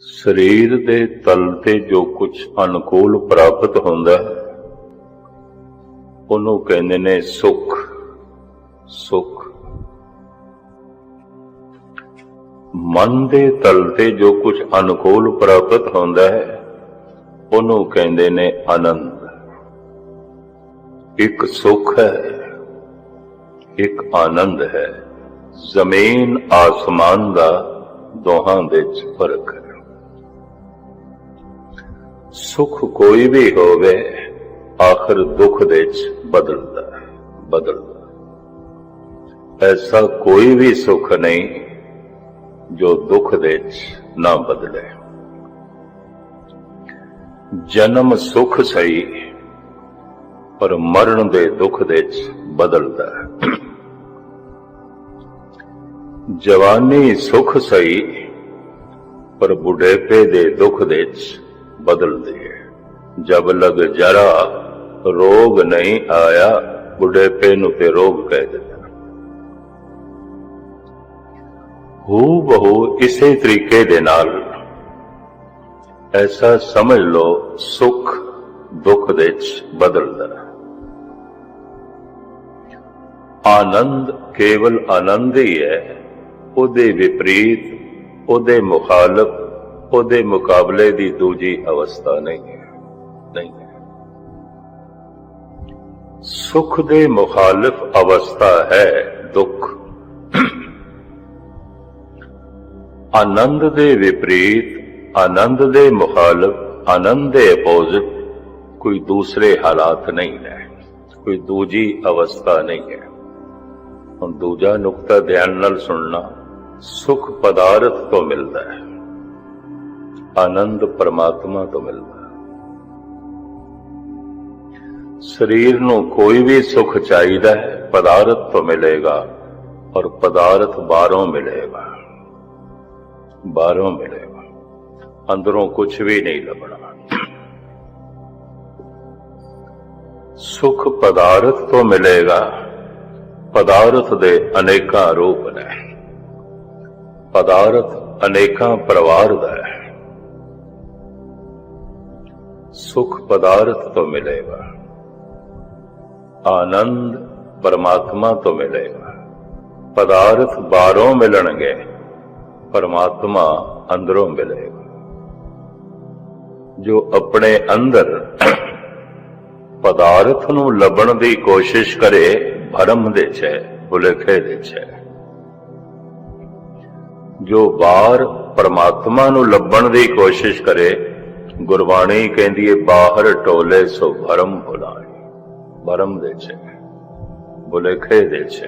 ਸਰੀਰ ਦੇ ਤਲ ਤੇ ਜੋ ਕੁਝ ਅਨੁਕੂਲ ਪ੍ਰਾਪਤ ਹੁੰਦਾ ਹੈ ਉਹਨੂੰ ਕਹਿੰਦੇ ਨੇ ਸੁਖ। ਸੁਖ। ਮਨ ਦੇ ਤਲ ਤੇ ਜੋ ਕੁਝ ਅਨੁਕੂਲ ਪ੍ਰਾਪਤ ਹੁੰਦਾ ਹੈ, ਉਹਨੂੰ ਕਹਿੰਦੇ ਨੇ ਆਨੰਦ। ਇੱਕ ਸੁਖ ਹੈ, ਇੱਕ ਆਨੰਦ ਹੈ। ਜ਼ਮੀਨ ਆਸਮਾਨ ਦਾ ਦੋਹਾਂ ਦੇ ਵਿੱਚ ਫ਼ਰਕ ਹੈ। ਸੁਖ ਕੋਈ ਵੀ ਹੋਵੇ, ਆਖਰ ਦੁੱਖ ਦੇ ਵਿੱਚ ਬਦਲਦਾ ਬਦਲਦਾ। ਐਸਾ ਕੋਈ ਵੀ ਸੁਖ ਨਹੀਂ ਜੋ ਦੁੱਖ ਦੇ ਵਿੱਚ ਨਾ ਬਦਲੇ। ਜਨਮ ਸੁਖ ਸਹੀ, ਪਰ ਮਰਨ ਦੇ ਦੁੱਖ ਦੇ ਵਿੱਚ ਬਦਲਦਾ। ਜਵਾਨੀ ਸੁਖ ਸਹੀ, ਪਰ ਬੁਢੇਪੇ ਦੇ ਦੁੱਖ ਦੇ ਵਿੱਚ ਬਦਲਦੀ ਹੈ ਜਬ ਲਗ ਜਰਾ ਰੋਗ ਨਹੀਂ ਆਇਆ, ਬੁਢੇਪੇ ਨੂੰ ਤੇ ਰੋਗ ਕਹਿ ਦਿੱਤਾ। ਹੂ ਬਹੂ ਇਸੇ ਤਰੀਕੇ ਦੇ ਨਾਲ। ਐਸਾ ਸਮਝ ਲਓ ਸੁਖ ਦੁੱਖ ਦੇ ਵਿੱਚ ਬਦਲਦਾ ਆਨੰਦ ਕੇਵਲ ਆਨੰਦ ਹੀ ਹੈ, ਉਹਦੇ ਵਿਪਰੀਤ, ਉਹਦੇ ਮੁਖਾਲਫ ਉਹਦੇ ਮੁਕਾਬਲੇ ਦੀ ਦੂਜੀ ਅਵਸਥਾ ਨਹੀਂ ਹੈ ਨਹੀਂ ਹੈ। ਸੁਖ ਦੇ ਮੁਖਾਲਫ ਅਵਸਥਾ ਹੈ ਦੁੱਖ। ਆਨੰਦ ਦੇ ਵਿਪਰੀਤ, ਆਨੰਦ ਦੇ ਮੁਖਾਲਫ, ਆਨੰਦ ਦੇ ਅਪੋਜ਼ਿਟ ਕੋਈ ਦੂਸਰੇ ਹਾਲਾਤ ਨਹੀਂ ਹੈ ਕੋਈ ਦੂਜੀ ਅਵਸਥਾ ਨਹੀਂ ਹੈ। ਹੁਣ ਦੂਜਾ ਨੁਕਤਾ ਧਿਆਨ ਨਾਲ ਸੁਣਨਾ, ਸੁਖ ਪਦਾਰਥ ਤੋਂ ਮਿਲਦਾ ਹੈ। ਆਨੰਦ ਪਰਮਾਤਮਾ ਤੋਂ ਮਿਲਦਾ ਸਰੀਰ ਨੂੰ ਕੋਈ ਵੀ ਸੁਖ ਚਾਹੀਦਾ ਹੈ, ਪਦਾਰਥ ਤੋਂ ਮਿਲੇਗਾ ਔਰ ਪਦਾਰਥ ਬਾਹਰੋਂ ਮਿਲੇਗਾ। ਬਾਹਰੋਂ ਮਿਲੇਗਾ। ਅੰਦਰੋਂ ਕੁਝ ਵੀ ਨਹੀਂ ਲੱਭਣਾ। ਸੁਖ ਪਦਾਰਥ ਤੋਂ ਮਿਲੇਗਾ। ਪਦਾਰਥ ਦੇ ਅਨੇਕਾਂ ਰੂਪ ਨੇ। ਪਦਾਰਥ ਅਨੇਕਾਂ ਪਰਿਵਾਰ ਦਾ ਹੈ ਸੁਖ ਪਦਾਰਥ ਤੋਂ ਮਿਲੇਗਾ। ਆਨੰਦ ਪਰਮਾਤਮਾ ਤੋਂ ਮਿਲੇਗਾ। ਪਦਾਰਥ ਬਾਹਰੋਂ ਮਿਲਣਗੇ, ਪਰਮਾਤਮਾ ਅੰਦਰੋਂ ਮਿਲੇਗਾ। ਜੋ ਆਪਣੇ ਅੰਦਰ ਪਦਾਰਥ ਨੂੰ ਲੱਭਣ ਦੀ ਕੋਸ਼ਿਸ਼ ਕਰੇ, ਭਰਮ ਦੇ ਚ ਭੁਲੇਖੇ ਦੇ ਚ ਜੋ ਬਾਹਰ ਪਰਮਾਤਮਾ ਨੂੰ ਲੱਭਣ ਦੀ ਕੋਸ਼ਿਸ਼ ਕਰੇ ਗੁਰਬਾਣੀ ਕਹਿੰਦੀ ਹੈ ਬਾਹਰ ਟੋਲੇ ਸੋ ਭਰਮ ਭੁਲਾਏ। ਭਰਮ ਦੇ ਚ ਹੈ ਭੁਲੇਖੇ ਦੇ ਚ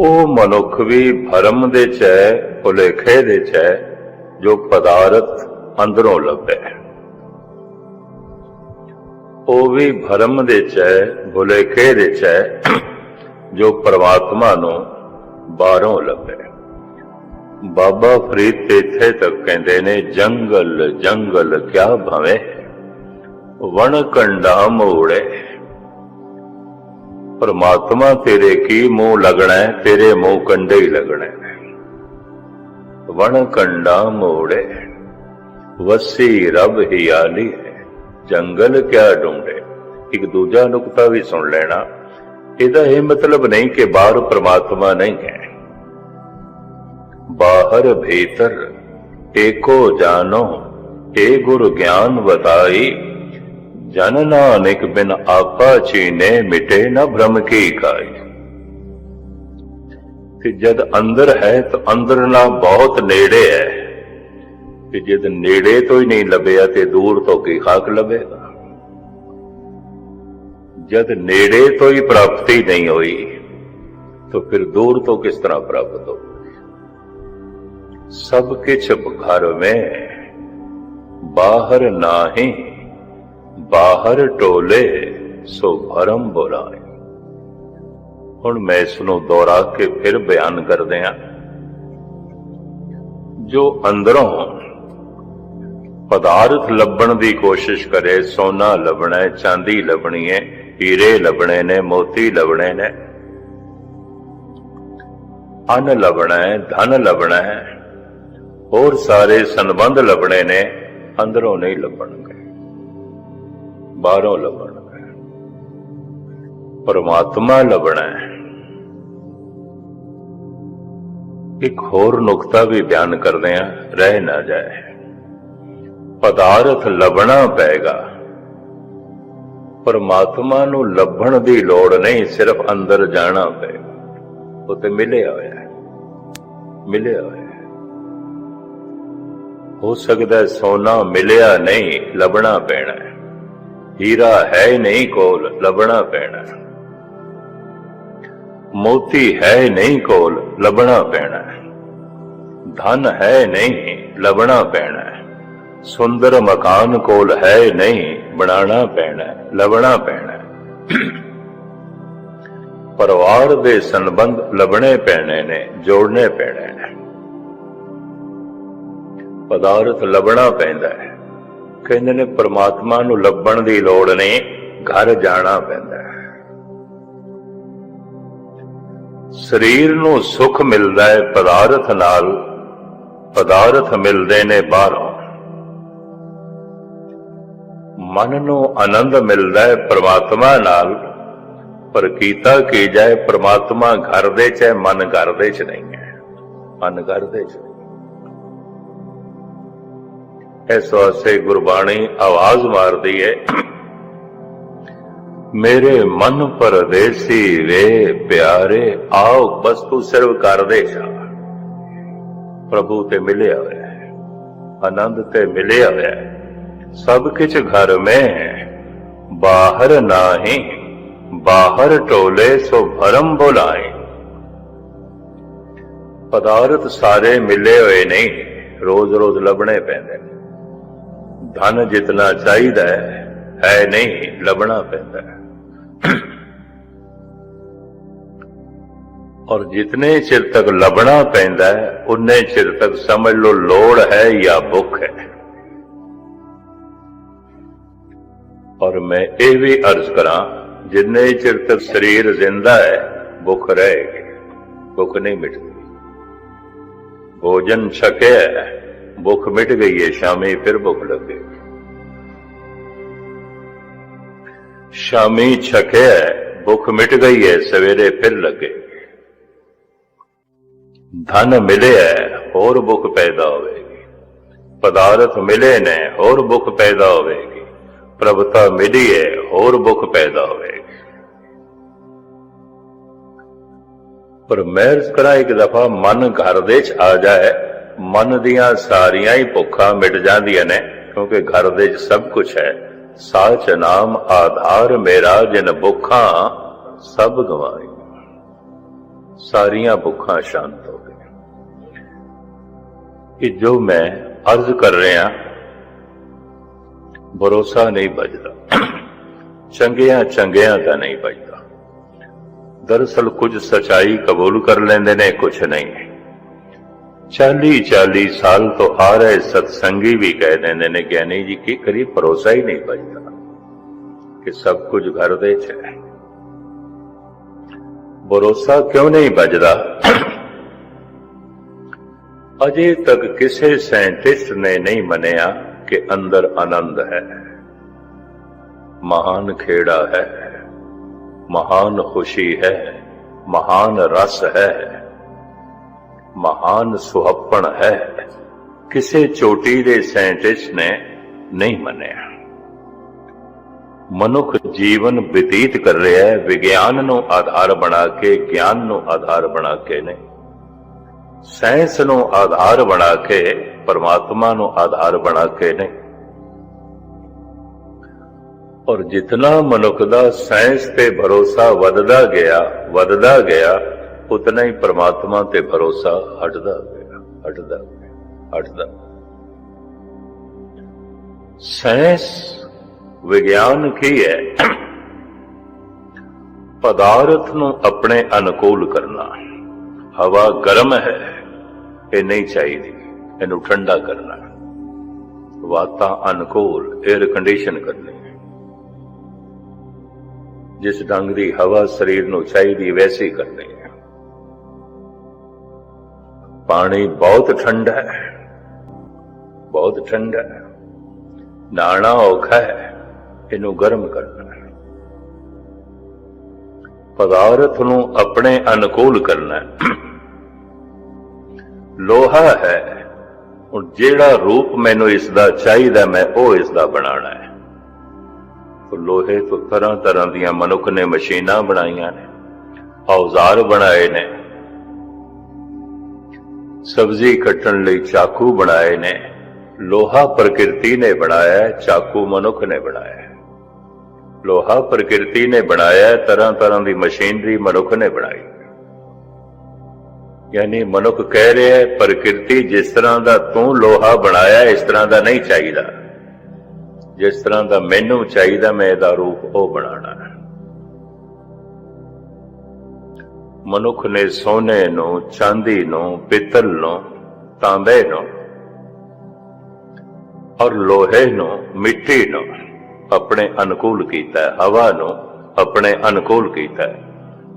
ਉਹ ਮਨੁੱਖ ਵੀ ਭਰਮ ਦੇ ਚੈ ਭੁਲੇਖੇ ਦੇ ਚੈ ਜੋ ਪਦਾਰਥ ਅੰਦਰੋਂ ਲੱਭੇ। ਉਹ ਵੀ ਭਰਮ ਦੇ ਚੈ ਭੁਲੇਖੇ ਦੇ ਚੈ ਜੋ ਪਰਮਾਤਮਾ ਨੂੰ ਬਾਹਰੋਂ ਲੱਭੇ। ਬਾਬਾ ਫਰੀਦ ਤੇ ਇੱਥੇ ਤੱਕ ਕਹਿੰਦੇ ਨੇ, ਜੰਗਲ ਜੰਗਲ ਕਿਆ ਭਵੇ? ਵਣ ਕੰਡਾ ਮੋੜੇ। ਪਰਮਾਤਮਾ ਤੇਰੇ ਕੀ ਮੂੰਹ ਲੱਗਣਾ ਤੇਰੇ ਮੂੰਹ ਕੰਡੇ ਹੀ ਲੱਗਣਾ ਵਣ ਕੰਡਾ ਮੋੜੇ। ਵਸੀ ਰਬ ਹੀ। ਆਲੀ ਜੰਗਲ ਕਿਆ ਢੂੰਡੇ ਇੱਕ ਦੂਜਾ ਨੁਕਤਾ ਵੀ ਸੁਣ ਲੈਣਾ। ਇਹਦਾ ਇਹ ਮਤਲਬ ਨਹੀਂ ਕਿ ਬਾਹਰ ਪ੍ਰਮਾਤਮਾ ਨਹੀਂ ਹੈ। ਬਾਹਰ ਭੀਤਰ ਏਕੋ ਜਾਨੋ ਏ ਗੁਰ ਗਿਆਨ ਬਤਾਈ ਜਨ ਨਾਨਕ ਬਿਨ ਆਪਾ ਚੀਨੇ ਮਿਟੇ ਨਾ ਭ੍ਰਮ ਕੀ ਕਾਈ। ਕਿ ਜਦ ਅੰਦਰ ਹੈ ਤਾਂ ਅੰਦਰ ਨਾ ਬਹੁਤ ਨੇੜੇ ਹੈ। ਕਿ ਜਦ ਨੇੜੇ ਤੋਂ ਹੀ ਨਹੀਂ ਲੱਭਿਆ ਤੇ ਦੂਰ ਤੋਂ ਕੀ ਖਾਕ ਲੱਭੇਗਾ। ਜਦ ਨੇੜੇ ਤੋਂ ਹੀ ਪ੍ਰਾਪਤੀ ਨਹੀਂ ਹੋਈ, ਤਾਂ ਫਿਰ ਦੂਰ ਤੋਂ ਕਿਸ ਤਰ੍ਹਾਂ ਪ੍ਰਾਪਤ ਹੋ ਸਭ ਕਿਛ ਘਰ में ਬਾਹਰ ਨਾਹੀਂ ਬਾਹਰ ਟੋਲੇ ਸੋ ਭਰਮ ਬੁਲਾਏ ਹੁਣ ਮੈਂ ਇਸ ਨੂੰ ਦੁਹਰਾ ਕੇ ਫਿਰ ਬਿਆਨ ਕਰਦੇ ਹਾਂ ਜੋ ਅੰਦਰੋਂ ਪਦਾਰਥ ਲੱਭਣ ਦੀ ਕੋਸ਼ਿਸ਼ ਕਰੇ ਸੋਨਾ ਲੱਭਣਾ ਹੈ ਚਾਂਦੀ ਲੱਭਣੀ ਹੈ ਹੀਰੇ ਲੱਭਣੇ ਨੇ ਮੋਤੀ ਲੱਭਣੇ ਨੇ ਅੰਨ ਲੱਭਣਾ ਹੈ ਧਨ ਲੱਭਣਾ ਹੈ ਹੋਰ ਸਾਰੇ ਸੰਬੰਧ ਲੱਭਣੇ ਨੇ, ਅੰਦਰੋਂ ਨਹੀਂ ਲੱਭਣਗੇ, ਬਾਹਰੋਂ ਲੱਭਣਗੇ। ਪਰਮਾਤਮਾ ਲੱਭਣਾ ਹੈ। ਇੱਕ ਹੋਰ ਨੁਕਤਾ ਵੀ ਬਿਆਨ ਕਰਦੇ ਆ ਰਹਿ ਨਾ ਜਾਏ। ਪਦਾਰਥ ਲੱਭਣਾ ਪਏਗਾ। ਪਰਮਾਤਮਾ ਨੂੰ ਲੱਭਣ ਦੀ ਲੋੜ ਨਹੀਂ, ਸਿਰਫ ਅੰਦਰ ਜਾਣਾ ਪਏਗਾ। ਉਹ ਤੇ ਮਿਲਿਆ ਹੋਇਆ ਹੈ। ਮਿਲਿਆ ਹੋਇਆ ਹੋ ਸਕਦਾ ਸੋਨਾ ਮਿਲਿਆ ਨਹੀਂ, ਲੱਭਣਾ ਪੈਣਾ ਹੀਰਾ ਹੈ ਨਹੀਂ ਕੋਲ, ਲੱਭਣਾ ਪੈਣਾ ਮੋਤੀ ਹੈ ਨਹੀਂ ਕੋਲ, ਲੱਭਣਾ ਪੈਣਾ ਧਨ ਹੈ ਨਹੀਂ, ਲੱਭਣਾ ਪੈਣਾ ਸੁੰਦਰ ਮਕਾਨ ਕੋਲ ਹੈ ਨਹੀਂ, ਬਣਾਉਣਾ ਪੈਣਾ ਲੱਭਣਾ ਪੈਣਾ ਪਰਿਵਾਰ ਦੇ ਸੰਬੰਧ ਲੱਭਣੇ ਪੈਣੇ ਨੇ, ਜੋੜਨੇ ਪੈਣੇ ਨੇ। ਪਦਾਰਥ ਲੱਭਣਾ ਪੈਂਦਾ ਹੈ। ਕਹਿੰਦੇ ਨੇ ਪ੍ਰਮਾਤਮਾ ਨੂੰ ਲੱਭਣ ਦੀ ਲੋੜ ਨਹੀਂ, ਘਰ ਜਾਣਾ ਪੈਂਦਾ ਹੈ। ਸਰੀਰ ਨੂੰ ਸੁਖ ਮਿਲਦਾ ਹੈ ਪਦਾਰਥ ਨਾਲ, ਪਦਾਰਥ ਮਿਲਦੇ ਨੇ ਬਾਹਰੋਂ। ਮਨ ਨੂੰ ਆਨੰਦ ਮਿਲਦਾ ਹੈ ਪ੍ਰਮਾਤਮਾ ਨਾਲ, ਪਰ ਕੀਤਾ ਕੀ ਜਾਏ, ਪ੍ਰਮਾਤਮਾ ਘਰ ਦੇ ਚ ਹੈ, ਮਨ ਘਰ ਦੇ ਚ ਨਹੀਂ ਹੈ। ਮਨ ਘਰ ਦੇ ਚ। ਇਸ ਵਾਸਤੇ ਗੁਰਬਾਣੀ ਆਵਾਜ਼ ਮਾਰਦੀ ਹੈ ਮੇਰੇ ਮਨ ਪਰਦੇਸੀ ਵੇ ਪਿਆਰੇ, ਆਓ ਬਸ ਤੂੰ ਸਿਰਫ ਕਰ ਦੇ ਪ੍ਰਭੂ ਤੇ ਮਿਲਿਆ ਹੋਇਆ ਹੈ, ਆਨੰਦ ਤੇ ਮਿਲਿਆ ਹੋਇਆ ਹੈ। ਸਭ ਕੁਝ ਘਰ ਮੈਂ ਹੈ, ਬਾਹਰ ਨਾਹੀਂ, ਬਾਹਰ ਟੋਲੇ ਸੋ ਭਰਮ ਬੁਲਾਏ। ਪਦਾਰਥ ਸਾਰੇ ਮਿਲੇ ਹੋਏ ਨਹੀਂ, ਰੋਜ਼-ਰੋਜ਼ ਲੱਭਣੇ ਪੈਂਦੇ ਨੇ। ਧਨ ਜਿਤਨਾ ਚਾਹੀਦਾ ਹੈ ਹੈ ਨਹੀਂ, ਲੱਭਣਾ ਪੈਂਦਾ ਹੈ। ਔਰ ਜਿਤਨੇ ਚਿਰ ਤੱਕ ਲੱਭਣਾ ਪੈਂਦਾ ਹੈ, ਉਨੇ ਚਿਰ ਤੱਕ ਸਮਝ ਲਓ ਲੋੜ ਹੈ ਜਾਂ ਭੁੱਖ ਹੈ। ਔਰ ਮੈਂ ਇਹ ਵੀ ਅਰਜ਼ ਕਰਾਂ, ਜਿੰਨੇ ਚਿਰ ਤੱਕ ਸਰੀਰ ਜ਼ਿੰਦਾ ਹੈ, ਭੁੱਖ ਰਹੇਗੀ, ਭੁੱਖ ਨਹੀਂ ਮਿਟਦੀ। ਭੋਜਨ ਛਕਿਆ ਹੈ, ਭੁੱਖ ਮਿਟ ਗਈ ਹੈ ਸ਼ਾਮੀ ਫਿਰ ਭੁੱਖ ਲੱਗੇ ਸ਼ਾਮੀ ਛਕਿਆ ਹੈ, ਭੁੱਖ ਮਿਟ ਗਈ ਹੈ ਸਵੇਰੇ ਫਿਰ ਲੱਗੇ ਧਨ ਮਿਲਿਆ ਹੈ, ਹੋਰ ਭੁੱਖ ਪੈਦਾ ਹੋਵੇਗੀ ਪਦਾਰਥ ਮਿਲੇ ਨੇ ਹੋਰ ਭੁੱਖ ਪੈਦਾ ਹੋਵੇਗੀ ਪ੍ਰਭਤਾ ਮਿਲੀ ਹੈ ਹੋਰ ਭੁੱਖ ਪੈਦਾ ਹੋਵੇਗੀ ਪਰ ਮਹਿਰਜ ਕਰਾਂ ਇੱਕ ਦਫਾ ਮਨ ਘਰ ਦੇ ਚ ਆ ਜਾਏ ਮਨ ਦੀਆਂ ਸਾਰੀਆਂ ਹੀ ਭੁੱਖਾਂ ਮਿਟ ਜਾਂਦੀਆਂ ਨੇ, ਕਿਉਂਕਿ ਘਰ ਦੇ ਚ ਸਭ ਕੁਝ ਹੈ। ਸਾਚ ਨਾਮ ਆਧਾਰ ਮੇਰਾ, ਜਿਨ ਭੁੱਖਾਂ ਸਭ ਗਵਾਈ ਸਾਰੀਆਂ ਭੁੱਖਾਂ ਸ਼ਾਂਤ ਹੋ ਗਈਆਂ। ਕਿ ਜੋ ਮੈਂ ਅਰਜ਼ ਕਰ ਰਿਹਾ, ਭਰੋਸਾ ਨਹੀਂ ਬਜਦਾ ਚੰਗਿਆਂ ਚੰਗਿਆਂ ਦਾ ਨਹੀਂ ਬਜਦਾ ਦਰਅਸਲ ਕੁਝ ਸਚਾਈ ਕਬੂਲ ਕਰ ਲੈਂਦੇ ਨੇ ਕੁਝ ਨਹੀਂ। 40 40 ਸਾਲ ਤੋਂ ਆ ਰਹੇ ਸਤਸੰਗੀ ਵੀ ਕਹਿ ਦਿੰਦੇ ਨੇ ਗਿਆਨੀ ਜੀ ਕੀ ਕਰੀ ਭਰੋਸਾ ਹੀ ਨਹੀਂ ਬਜਦਾ ਕਿ ਸਭ ਕੁਝ ਘਰ ਦੇ ਚ ਹੈ ਭਰੋਸਾ ਕਿਉਂ ਨਹੀਂ ਬਜਦਾ ਅਜੇ ਤੱਕ ਕਿਸੇ ਸਾਇੰਟਿਸਟ ਨੇ ਨਹੀਂ ਮੰਨਿਆ ਕਿ ਅੰਦਰ ਆਨੰਦ ਹੈ ਮਹਾਨ ਖੇੜਾ ਹੈ ਮਹਾਨ ਖੁਸ਼ੀ ਹੈ ਮਹਾਨ ਰਸ ਹੈ ਮਹਾਨ ਸੁਹੱਪਣ ਹੈ। ਕਿਸੇ ਚੋਟੀ ਦੇ ਸਾਇੰਟਿਸਟ ਨੇ ਨਹੀਂ ਮੰਨਿਆ। ਮਨੁੱਖ ਜੀਵਨ ਬਤੀਤ ਕਰ ਰਿਹਾ ਹੈ, ਵਿਗਿਆਨ ਨੂੰ ਆਧਾਰ ਬਣਾ ਕੇ, ਗਿਆਨ ਨੂੰ ਆਧਾਰ ਬਣਾ ਕੇ ਨਹੀਂ। ਸਾਇੰਸ ਨੂੰ ਆਧਾਰ ਬਣਾ ਕੇ, ਪਰਮਾਤਮਾ ਨੂੰ ਆਧਾਰ ਬਣਾ ਕੇ ਨਹੀਂ। ਔਰ ਜਿਤਨਾ ਮਨੁੱਖ ਦਾ ਸਾਇੰਸ ਤੇ ਭਰੋਸਾ ਵੱਧਦਾ ਗਿਆ ਵੱਧਦਾ ਗਿਆ ਉਤਨਾ ਹੀ ਪਰਮਾਤਮਾ ਤੇ ਭਰੋਸਾ ਹਟਦਾ ਹੋਵੇਗਾ ਹਟਦਾ ਗਿਆ ਹਟਦਾ। ਸਾਇੰਸ ਵਿਗਿਆਨ ਕੀ ਹੈ? ਪਦਾਰਥ ਨੂੰ ਆਪਣੇ ਅਨੁਕੂਲ ਕਰਨਾ। ਹਵਾ ਗਰਮ ਹੈ, ਇਹ ਨਹੀਂ ਚਾਹੀਦੀ, ਇਹਨੂੰ ਠੰਡਾ ਕਰਨਾ। ਵਾਤਾ ਅਨੁਕੂਲ 에ਅਰ ਕੰਡੀਸ਼ਨ ਕਰਨੀ। ਜਿਸ ਢੰਗ ਦੀ ਹਵਾ ਸਰੀਰ ਨੂੰ ਚਾਹੀਦੀ, ਵੈਸੀ ਕਰਨੀ। ਹੈ ਪਾਣੀ ਬਹੁਤ ਠੰਡਾ ਹੈ। ਬਹੁਤ ਠੰਡਾ ਹੈ। ਨਾਣਾ ਔਖਾ ਹੈ। ਇਹਨੂੰ ਗਰਮ ਕਰਨਾ ਹੈ। ਪਦਾਰਥ ਨੂੰ ਆਪਣੇ ਅਨੁਕੂਲ ਕਰਨਾ ਹੈ। ਲੋਹਾ ਹੈ। ਹੁਣ ਜਿਹੜਾ ਰੂਪ ਮੈਨੂੰ ਇਸ ਦਾ ਚਾਹੀਦਾ, ਮੈਂ ਉਹ ਇਸ ਦਾ ਬਣਾਉਣਾ ਹੈ। ਤੋ ਲੋਹੇ ਤੋਂ ਤਰ੍ਹਾਂ ਤਰ੍ਹਾਂ ਦੀਆਂ ਮਨੁੱਖ ਨੇ ਮਸ਼ੀਨਾਂ ਬਣਾਈਆਂ ਨੇ, ਔਜ਼ਾਰ ਬਣਾਏ ਨੇ। ਸਬਜ਼ੀ ਕੱਟਣ ਲਈ ਚਾਕੂ ਬਣਾਏ ਨੇ, ਲੋਹਾ ਪ੍ਰਕਿਰਤੀ ਨੇ ਬਣਾਇਆ, ਚਾਕੂ ਮਨੁੱਖ ਨੇ ਬਣਾਇਆ। ਲੋਹਾ ਪ੍ਰਕਿਰਤੀ ਨੇ ਬਣਾਇਆ ਤਰ੍ਹਾਂ ਤਰ੍ਹਾਂ ਦੀ ਮਸ਼ੀਨਰੀ ਮਨੁੱਖ ਨੇ ਬਣਾਈ। ਯਾਨੀ ਮਨੁੱਖ ਕਹਿ ਰਿਹਾ ਹੈ, ਪ੍ਰਕਿਰਤੀ ਜਿਸ ਤਰ੍ਹਾਂ ਦਾ ਤੂੰ ਲੋਹਾ ਬਣਾਇਆ, ਇਸ ਤਰ੍ਹਾਂ ਦਾ ਨਹੀਂ ਚਾਹੀਦਾ। ਜਿਸ ਤਰ੍ਹਾਂ ਦਾ ਮੈਨੂੰ ਚਾਹੀਦਾ, ਮੈਂ ਇਹਦਾ ਰੂਪ ਉਹ ਬਣਾਉਣਾ ਮਨੁੱਖ ਨੇ ਸੋਨੇ ਨੂੰ, ਚਾਂਦੀ ਨੂੰ, ਪਿੱਤਲ ਨੂੰ, ਤਾਂਬੇ ਨੂੰ ਔਰ ਲੋਹੇ ਨੂੰ, ਮਿੱਟੀ ਨੂੰ ਆਪਣੇ ਅਨੁਕੂਲ ਕੀਤਾ ਹਵਾ ਨੂੰ ਆਪਣੇ ਅਨੁਕੂਲ ਕੀਤਾ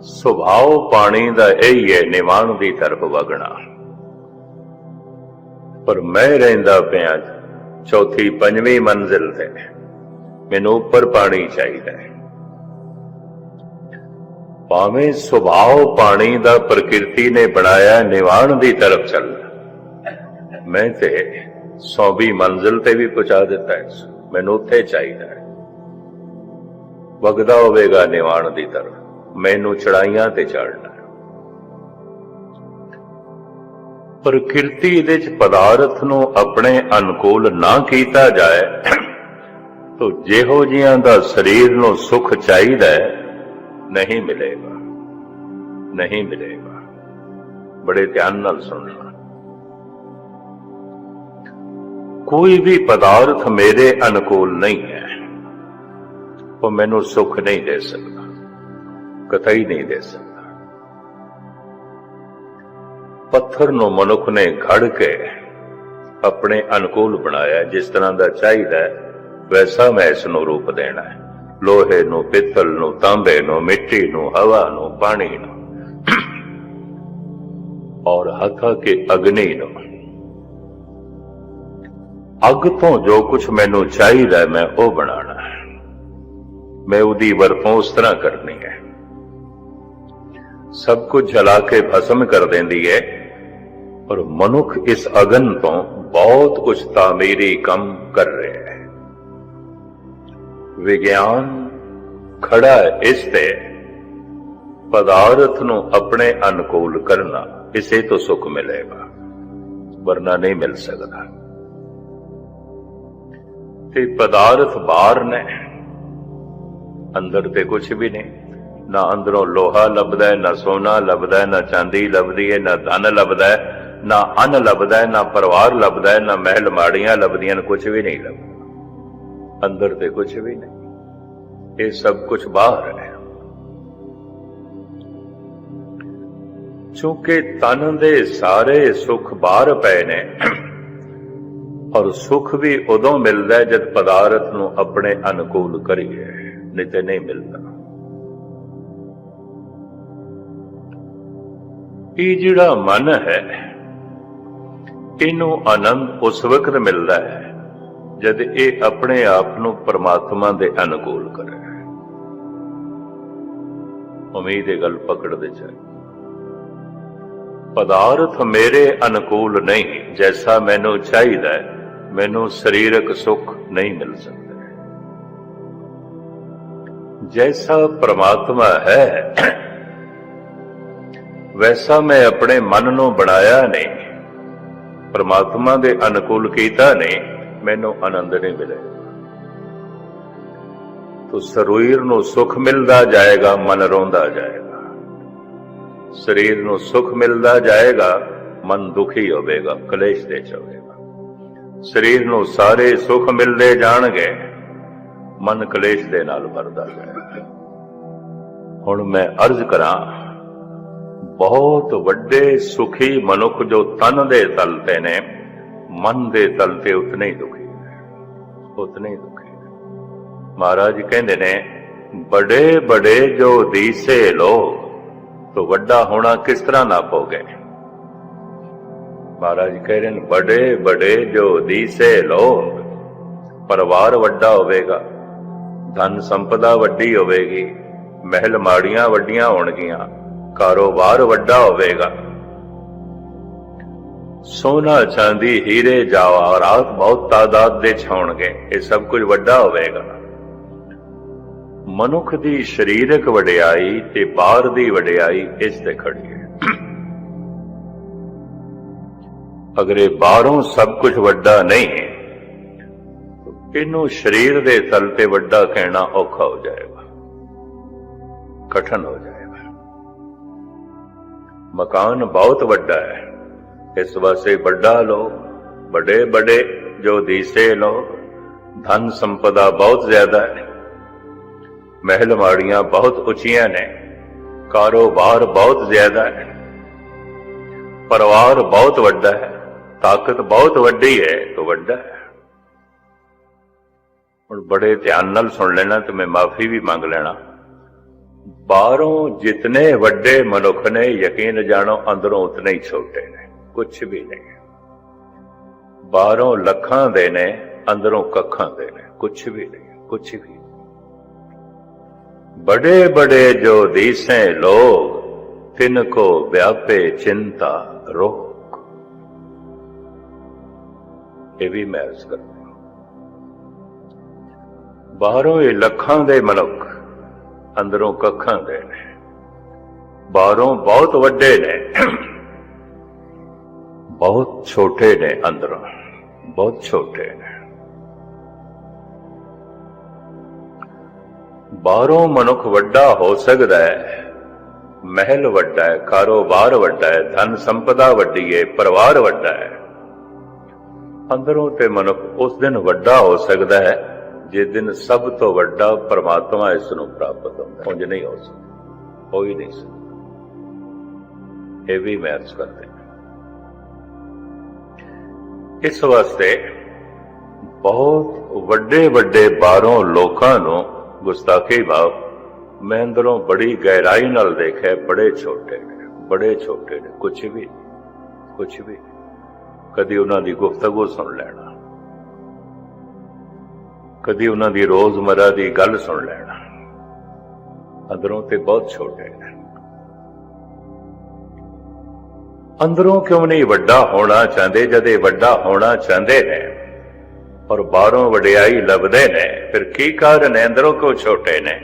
ਸੁਭਾਅ ਪਾਣੀ ਦਾ ਇਹ ਹੈ, ਨਿਵਾਣ ਦੀ ਤਰਫ ਵਗਣਾ। ਪਰ ਮੈਂ ਰਹਿੰਦਾ ਪਿਆ, ਚੌਥੀ ਪੰਜਵੀਂ ਮੰਜ਼ਿਲ ਤੇ ਮੈਨੂੰ ਉੱਪਰ ਪਾਣੀ ਚਾਹੀਦਾ ਹੈ। ਭਾਵੇਂ ਸੁਭਾਅ ਪਾਣੀ ਦਾ ਪ੍ਰਕਿਰਤੀ ਨੇ ਬਣਾਇਆ, ਨਿਵਾਣ ਦੀ ਤਰਫ ਚੱਲਣਾ। ਮੈਂ ਤੇ 120 ਮੰਜ਼ਿਲ ਤੇ ਵੀ ਪਹੁੰਚਾ ਦਿੱਤਾ ਹੈ ਮੈਨੂੰ ਉੱਥੇ ਚਾਹੀਦਾ ਹੈ। ਵਗਦਾ ਹੋਵੇਗਾ ਨਿਵਾਣ ਦੀ ਤਰਫ। ਮੈਨੂੰ ਚੜਾਈਆਂ ਤੇ ਚੜਨਾ ਪ੍ਰਕਿਰਤੀ ਦੇ ਚ ਪਦਾਰਥ ਨੂੰ ਆਪਣੇ ਅਨੁਕੂਲ ਨਾ ਕੀਤਾ ਜਾਏ, ਤੋ ਜਿਹੋ ਜੀਆਂ ਦਾ ਸਰੀਰ ਨੂੰ ਸੁਖ ਚਾਹੀਦਾ ਹੈ ਨਹੀਂ ਮਿਲੇਗਾ ਨਹੀਂ ਮਿਲੇਗਾ। ਬੜੇ ਧਿਆਨ ਨਾਲ ਸੁਣਨਾ। ਕੋਈ ਵੀ ਪਦਾਰਥ ਮੇਰੇ ਅਨੁਕੂਲ ਨਹੀਂ ਹੈ। ਉਹ ਮੈਨੂੰ ਸੁੱਖ ਨਹੀਂ ਦੇ ਸਕਦਾ, ਕਤਈ ਨਹੀਂ ਦੇ ਸਕਦਾ। ਪੱਥਰ ਨੂੰ ਮਨੁੱਖ ਨੇ ਘੜ ਕੇ ਆਪਣੇ ਅਨੁਕੂਲ ਬਣਾਇਆ, ਜਿਸ ਤਰ੍ਹਾਂ ਦਾ ਚਾਹੀਦਾ ਵੈਸਾ ਮੈਂ ਇਸ ਨੂੰ ਰੂਪ ਦੇਣਾ ਹੈ। ਲੋਹੇ ਨੂੰ ਪਿੱਤਲ ਨੂੰ ਤਾਂਬੇ ਨੂੰ ਮਿੱਟੀ ਨੂੰ ਹਵਾ ਨੂੰ ਪਾਣੀ ਨੂੰ। ਔਰ ਹੱਥਾਂ ਕੇ ਅਗਨੀ ਨੂੰ। ਅੱਗ ਤੋਂ ਜੋ ਕੁਝ ਮੈਨੂੰ ਚਾਹੀਦਾ ਹੈ, ਮੈਂ ਉਹ ਬਣਾਉਣਾ ਹੈ। ਮੈਂ ਉਹਦੀ ਵਰਤੋਂ ਉਸ ਤਰ੍ਹਾਂ ਕਰਨੀ ਹੈ। ਸਭ ਕੁਝ ਜਲਾ ਕੇ ਭਸਮ ਕਰ ਦਿੰਦੀ ਹੈ। ਪਰ ਮਨੁੱਖ ਇਸ ਅਗਨ ਵਿਗਿਆਨ ਖੜਾ ਹੈ ਇਸ ਤੇ। ਪਦਾਰਥ ਨੂੰ ਆਪਣੇ ਅਨੁਕੂਲ ਕਰਨਾ ਇਸੇ ਤੋਂ ਸੁਖ ਮਿਲੇਗਾ, ਵਰਨਾ ਨਹੀਂ ਮਿਲ ਸਕਦਾ। ਤੇ ਪਦਾਰਥ ਬਾਹਰ ਨੇ, ਅੰਦਰ ਤੇ ਕੁਝ ਵੀ ਨਹੀਂ। ਨਾ ਅੰਦਰੋਂ ਲੋਹਾ ਲੱਭਦਾ ਨਾ ਸੋਨਾ ਲੱਭਦਾ ਨਾ ਚਾਂਦੀ ਲੱਭਦੀ ਹੈ, ਨਾ ਧਨ ਲੱਭਦਾ ਨਾ ਅੰਨ ਲੱਭਦਾ ਨਾ ਪਰਿਵਾਰ ਲੱਭਦਾ ਨਾ ਮਹਿਲ ਮਾੜੀਆਂ ਲੱਭਦੀਆਂ ਨੇ ਕੁਝ ਵੀ ਨਹੀਂ ਲੱਭਦਾ। ਅੰਦਰ ਤੇ ਕੁਝ ਵੀ ਨਹੀਂ। ਇਹ ਸਭ ਕੁਝ ਬਾਹਰ ਹੈ। ਚੁੱਕੇ ਤਨ ਦੇ ਸਾਰੇ ਸੁੱਖ ਬਾਹਰ ਪਏ ਨੇ, ਔਰ ਸੁੱਖ ਵੀ ਉਦੋਂ ਮਿਲਦਾ ਜਦ ਪਦਾਰਥ ਨੂੰ ਆਪਣੇ ਅਨੁਕੂਲ ਕਰੀਏ, ਨਹੀਂ ਤੇ ਨਹੀਂ ਮਿਲਦਾ। ਇਹ ਜਿਹੜਾ ਮਨ ਹੈ, ਇਹਨੂੰ ਆਨੰਦ ਉਸ ਵਕਤ ਮਿਲਦਾ ਹੈ ਜਦ ਇਹ ਆਪਣੇ ਆਪ ਨੂੰ ਪਰਮਾਤਮਾ ਦੇ ਅਨੁਕੂਲ ਕਰੇ। ਉਮੀਦ ਇਹ ਗੱਲ ਪਕੜਦੇ ਦੇ ਪਦਾਰਥ ਮੇਰੇ ਅਨੁਕੂਲ ਨਹੀਂ, ਜੈਸਾ ਮੈਨੂੰ ਚਾਹੀਦਾ ਹੈ, ਮੈਨੂੰ ਸਰੀਰਕ ਸੁੱਖ ਨਹੀਂ ਮਿਲ ਸਕਦਾ। ਜੈਸਾ ਪ੍ਰਮਾਤਮਾ ਹੈ, ਵੈਸਾ ਮੈਂ ਆਪਣੇ ਮਨ ਨੂੰ ਬਣਾਇਆ ਨਹੀਂ। ਪ੍ਰਮਾਤਮਾ ਦੇ ਅਨੁਕੂਲ ਕੀਤਾ ਨਹੀਂ ਮੈਨੂੰ ਆਨੰਦ ਨਹੀਂ ਮਿਲੇਗਾ ਤੋ ਸਰੀਰ ਨੂੰ ਸੁਖ ਮਿਲਦਾ ਜਾਏਗਾ, ਮਨ ਰੋਂਦਾ ਜਾਏਗਾ। ਸਰੀਰ ਨੂੰ ਸੁਖ ਮਿਲਦਾ ਜਾਏਗਾ, ਮਨ ਦੁਖੀ ਹੋਵੇਗਾ, ਕਲੇਸ਼ ਦੇ ਹੋਵੇਗਾ। ਸਰੀਰ ਨੂੰ ਸਾਰੇ ਸੁਖ ਮਿਲਦੇ ਜਾਣਗੇ, ਮਨ ਕਲੇਸ਼ ਦੇ ਨਾਲ ਭਰਦਾ ਜਾਏਗਾ। ਹੁਣ ਮੈਂ ਅਰਜ਼ ਕਰਾਂ, ਬਹੁਤ ਵੱਡੇ ਸੁਖੀ ਮਨੁੱਖ ਜੋ ਤਨ ਦੇ ਤਲ ਤੇ ਨੇ ਮਨ ਦੇ ਤਲ ਤੇ ਉਤਨੇ ਹੀ ਦੁਖੀ ਉਤਨੇ ਹੀ ਦੁਖੀ ਮਹਾਰਾਜ ਕਹਿੰਦੇ ਨੇ, ਬੜੇ ਬੜੇ ਜੋ ਦੀਸੇ ਲੋਗ ਤੋ ਵੱਡਾ ਹੋਣਾ ਕਿਸ ਤਰ੍ਹਾਂ ਨਾ ਪੋਗੇ ਮਹਾਰਾਜ ਕਹਿ ਰਹੇ ਨੇ, ਬੜੇ ਬੜੇ ਜੋ ਦੀਸੇ ਲੋਗ ਪਰਿਵਾਰ ਵੱਡਾ ਹੋਵੇਗਾ, ਧਨ ਸੰਪਦਾ ਵੱਡੀ ਹੋਵੇਗੀ, ਮਹਿਲ ਮਾੜੀਆਂ ਵੱਡੀਆਂ ਹੋਣਗੀਆਂ, ਕਾਰੋਬਾਰ ਵੱਡਾ ਹੋਵੇਗਾ। ਸੋਨਾ, ਚਾਂਦੀ, ਹੀਰੇ ਜਵਾਹਰਾਤ ਬਹੁਤ ਤਾਦਾਦ ਦੇ ਛਾਉਣਗੇ। ਇਹ ਸਭ ਕੁਝ ਵੱਡਾ ਹੋਵੇਗਾ। ਮਨੁੱਖ ਦੀ ਸਰੀਰਕ ਵਡਿਆਈ ਤੇ ਬਾਹਰ ਦੀ ਵਡਿਆਈ ਇਸ ਤੇ ਖੜੀ ਹੈ। ਅਗਰ ਇਹ ਬਾਹਰੋਂ ਸਭ ਕੁਝ ਵੱਡਾ ਨਹੀਂ ਹੈ, ਇਹਨੂੰ ਸਰੀਰ ਦੇ ਤਲ ਤੇ ਵੱਡਾ ਕਹਿਣਾ ਔਖਾ ਹੋ ਜਾਏਗਾ। ਕਠਨ ਹੋ ਜਾਏਗਾ। ਮਕਾਨ ਬਹੁਤ ਵੱਡਾ ਹੈ। ਇਸ ਵਾਸਤੇ ਵੱਡਾ ਲੋ ਬੜੇ ਬੜੇ ਜੋ ਦੀਸੇ ਲੋ ਧਨ ਸੰਪਦਾ ਬਹੁਤ ਜ਼ਿਆਦਾ ਹੈ ਮਹਿਲ ਮਾੜੀਆਂ ਬਹੁਤ ਉੱਚੀਆਂ ਨੇ, ਕਾਰੋਬਾਰ ਬਹੁਤ ਜ਼ਿਆਦਾ ਹੈ ਪਰਿਵਾਰ ਬਹੁਤ ਵੱਡਾ ਹੈ, ਤਾਕਤ ਬਹੁਤ ਵੱਡੀ ਹੈ, ਤਾਂ ਵੱਡਾ ਹੈ। ਹੁਣ ਬੜੇ ਧਿਆਨ ਨਾਲ ਸੁਣ ਲੈਣਾ ਤੇ ਮੈਂ ਮਾਫੀ ਵੀ ਮੰਗ ਲੈਣਾ। ਬਾਹਰੋਂ ਜਿਤਨੇ ਵੱਡੇ ਮਨੁੱਖ ਨੇ, ਯਕੀਨ ਜਾਣੋ ਅੰਦਰੋਂ ਉਤਨੇ ਹੀ ਛੋਟੇ ਨੇ। ਕੁਝ ਵੀ ਨਹੀਂ। ਬਾਹਰੋਂ ਲੱਖਾਂ ਦੇ ਨੇ, ਅੰਦਰੋਂ ਕੱਖਾਂ ਦੇ ਨੇ। ਕੁਝ ਵੀ ਨਹੀਂ ਕੁਝ ਵੀ ਨਹੀਂ। ਬੜੇ ਬੜੇ ਜੋ ਦੀਸੇ ਲੋਗ ਤਿਨਕੋ ਵਿਆਪੇ ਚਿੰਤਾ ਰੋਗ ਇਹ ਵੀ ਮੈਂ ਅਰਜ਼ ਕਰਦਾ ਬਾਹਰੋਂ ਇਹ ਲੱਖਾਂ ਦੇ ਮਨੁੱਖ, ਅੰਦਰੋਂ ਕੱਖਾਂ ਦੇ ਨੇ। ਬਾਹਰੋਂ ਬਹੁਤ ਵੱਡੇ ਨੇ। ਬਹੁਤ ਛੋਟੇ ਨੇ ਅੰਦਰੋਂ, ਬਹੁਤ ਛੋਟੇ ਨੇ। ਬਾਹਰੋਂ ਮਨੁੱਖ ਵੱਡਾ ਹੋ ਸਕਦਾ ਹੈ, ਮਹਿਲ ਵੱਡਾ ਹੈ, ਕਾਰੋਬਾਰ ਵੱਡਾ ਹੈ, ਧਨ ਸੰਪਦਾ ਵੱਡੀ ਹੈ, ਪਰਿਵਾਰ ਵੱਡਾ ਹੈ। ਅੰਦਰੋਂ ਤੇ ਮਨੁੱਖ ਉਸ ਦਿਨ ਵੱਡਾ ਹੋ ਸਕਦਾ ਹੈ, ਜਿਸ ਦਿਨ ਸਭ ਤੋਂ ਵੱਡਾ ਪਰਮਾਤਮਾ ਇਸ ਨੂੰ ਪ੍ਰਾਪਤ ਹੁੰਦਾ ਹੈ। ਉਂਝ ਨਹੀਂ ਹੋ ਸਕਦਾ, ਹੋ ਹੀ ਨਹੀਂ ਸਕਦਾ। ਇਹ ਵੀ ਮੈਂ ਅਰਜ਼ ਕਰਦੇ ਇਸ ਵਾਸਤੇ ਬਹੁਤ ਵੱਡੇ ਵੱਡੇ ਬਾਹਰੋਂ ਲੋਕਾਂ ਨੂੰ ਗੁਸਤਾਖੀ ਭਾਵ, ਮੈਂ ਅੰਦਰੋਂ ਬੜੀ ਗਹਿਰਾਈ ਨਾਲ ਦੇਖਿਆ, ਬੜੇ ਛੋਟੇ ਨੇ, ਬੜੇ ਛੋਟੇ ਨੇ ਕੁਝ ਵੀ ਕੁਝ ਵੀ। ਕਦੀ ਉਹਨਾਂ ਦੀ ਗੁਫ਼ਤਗੂ ਸੁਣ ਲੈਣਾ। ਕਦੀ ਉਹਨਾਂ ਦੀ ਰੋਜ਼ਮਰਾ ਦੀ ਗੱਲ ਸੁਣ ਲੈਣਾ। ਅੰਦਰੋਂ ਤੇ ਬਹੁਤ ਛੋਟੇ ਨੇ। ਅੰਦਰੋਂ ਕਿਉਂ ਨਹੀਂ ਵੱਡਾ ਹੋਣਾ ਚਾਹੁੰਦੇ? ਜਦ ਇਹ ਵੱਡਾ ਹੋਣਾ ਚਾਹੁੰਦੇ ਨੇ ਔਰ ਬਾਹਰੋਂ ਵਡਿਆਈ ਲੱਭਦੇ ਨੇ ਫਿਰ ਕੀ ਕਾਰਨ ਹੈ ਅੰਦਰੋਂ ਕਿਉਂ ਛੋਟੇ ਨੇ?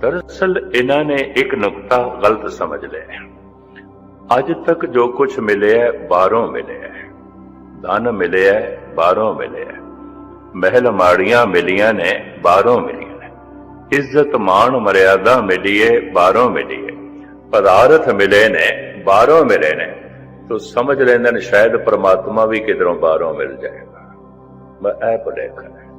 ਦਰਅਸਲ ਇਹਨਾਂ ਨੇ ਇੱਕ ਨੁਕਤਾ ਗਲਤ ਸਮਝ ਲਿਆ ਅੱਜ ਤੱਕ ਜੋ ਕੁਝ ਮਿਲਿਆ ਹੈ, ਬਾਹਰੋਂ ਮਿਲਿਆ ਧਨ ਮਿਲਿਆ ਹੈ, ਬਾਹਰੋਂ ਮਿਲਿਆ ਮਹਿਲ ਮਾੜੀਆਂ ਮਿਲੀਆਂ ਨੇ ਬਾਹਰੋਂ ਮਿਲੀਆਂ ਨੇ। ਇੱਜ਼ਤ ਮਾਣ ਮਰਿਆਦਾ ਮਿਲੀ ਹੈ ਬਾਹਰੋਂ ਮਿਲੀ ਹੈ। ਪਦਾਰਥ ਮਿਲੇ ਨੇ ਬਾਹਰੋਂ ਮਿਲੇ ਨੇ, ਤੋ ਸਮਝ ਲੈਂਦੇ ਨੇ ਸ਼ਾਇਦ ਪ੍ਰਮਾਤਮਾ ਵੀ ਕਿਧਰੋਂ ਬਾਹਰੋਂ ਮਿਲ ਜਾਏਗਾ ਮੈਂ ਇਹ ਭੁਲੇਖਾ ਹੈ